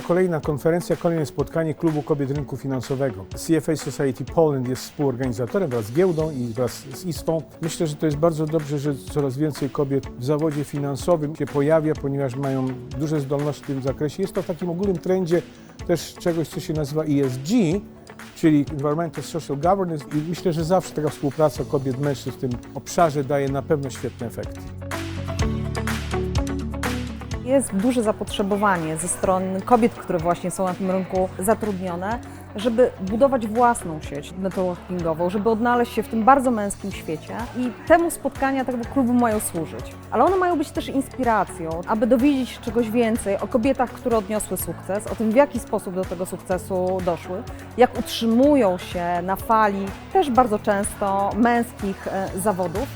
kolejna konferencja, kolejne spotkanie Klubu Kobiet Rynku Finansowego. CFA Society Poland jest współorganizatorem wraz z giełdą i wraz z ISFą. Myślę, że to jest bardzo dobrze, że coraz więcej kobiet w zawodzie finansowym się pojawia, ponieważ mają duże zdolności w tym zakresie. Jest to w takim ogólnym trendzie też czegoś, co się nazywa ESG, czyli Environmental Social Governance i myślę, że zawsze taka współpraca kobiet, mężczyzn w tym obszarze daje na pewno świetne efekty. Jest duże zapotrzebowanie ze strony kobiet, które właśnie są na tym rynku zatrudnione, żeby budować własną sieć networkingową, żeby odnaleźć się w tym bardzo męskim świecie. I temu spotkania tego klubu mają służyć. Ale one mają być też inspiracją, aby dowiedzieć się czegoś więcej o kobietach, które odniosły sukces, o tym, w jaki sposób do tego sukcesu doszły, jak utrzymują się na fali też bardzo często męskich e, zawodów.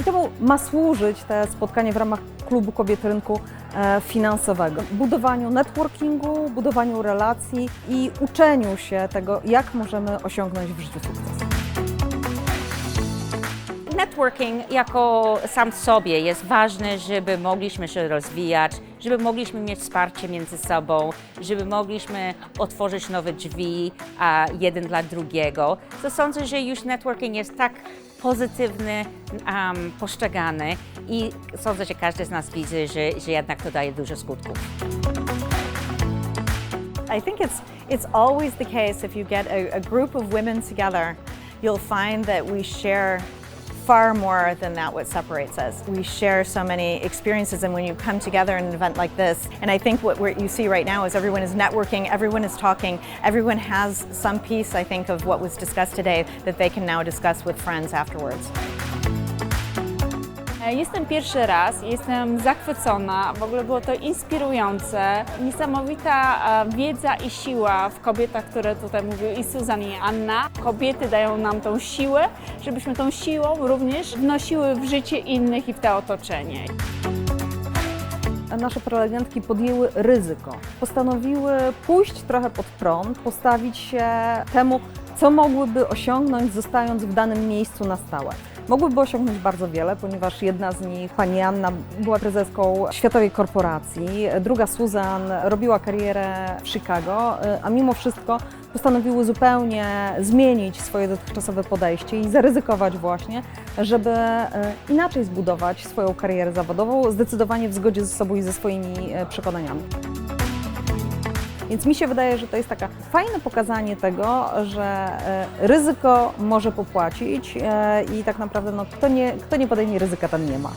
I temu ma służyć te spotkanie w ramach Klubu Kobiet Rynku e, Finansowego. Budowaniu networkingu, budowaniu relacji i uczeniu się tego, jak możemy osiągnąć w życiu sukces. Networking jako sam w sobie jest ważny, żeby mogliśmy się rozwijać, żeby mogliśmy mieć wsparcie między sobą, żeby mogliśmy otworzyć nowe drzwi a, jeden dla drugiego. To sądzę, że już networking jest tak pozytywny, um, postrzegany i sądzę, że każdy z nas widzi, że, że jednak to daje dużo skutków. I think it's it's always the case if you get a, a group of women together, you'll find that we share far more than that what separates us. We share so many experiences and when you come together in an event like this, and I think what you see right now is everyone is networking, everyone is talking, everyone has some piece I think of what was discussed today that they can now discuss with friends afterwards. E, Jestem pierwszy raz, jestem zachwycona, w ogóle było to inspirujące, niesamowita e, wiedza i siła w kobietach, które tutaj mówiły i Suzan i Anna. Kobiety dają nam tą siłę, żebyśmy tą siłą również wnosiły w życie innych i w to otoczenie. Nasze prelegentki podjęły ryzyko. Postanowiły pójść trochę pod prąd, postawić się temu, co mogłyby osiągnąć, zostając w danym miejscu na stałe. Mogłyby osiągnąć bardzo wiele, ponieważ jedna z nich, pani Anna, była prezeską światowej korporacji, druga Susan robiła karierę w Chicago, a mimo wszystko postanowiły zupełnie zmienić swoje dotychczasowe podejście i zaryzykować właśnie, żeby e, inaczej zbudować swoją karierę zawodową, zdecydowanie w zgodzie ze sobą i ze swoimi e, przekonaniami. Więc mi się wydaje, że to jest takie fajne pokazanie tego, że e, ryzyko może popłacić e, i tak naprawdę no, kto, nie, kto nie podejmie ryzyka, ten nie ma.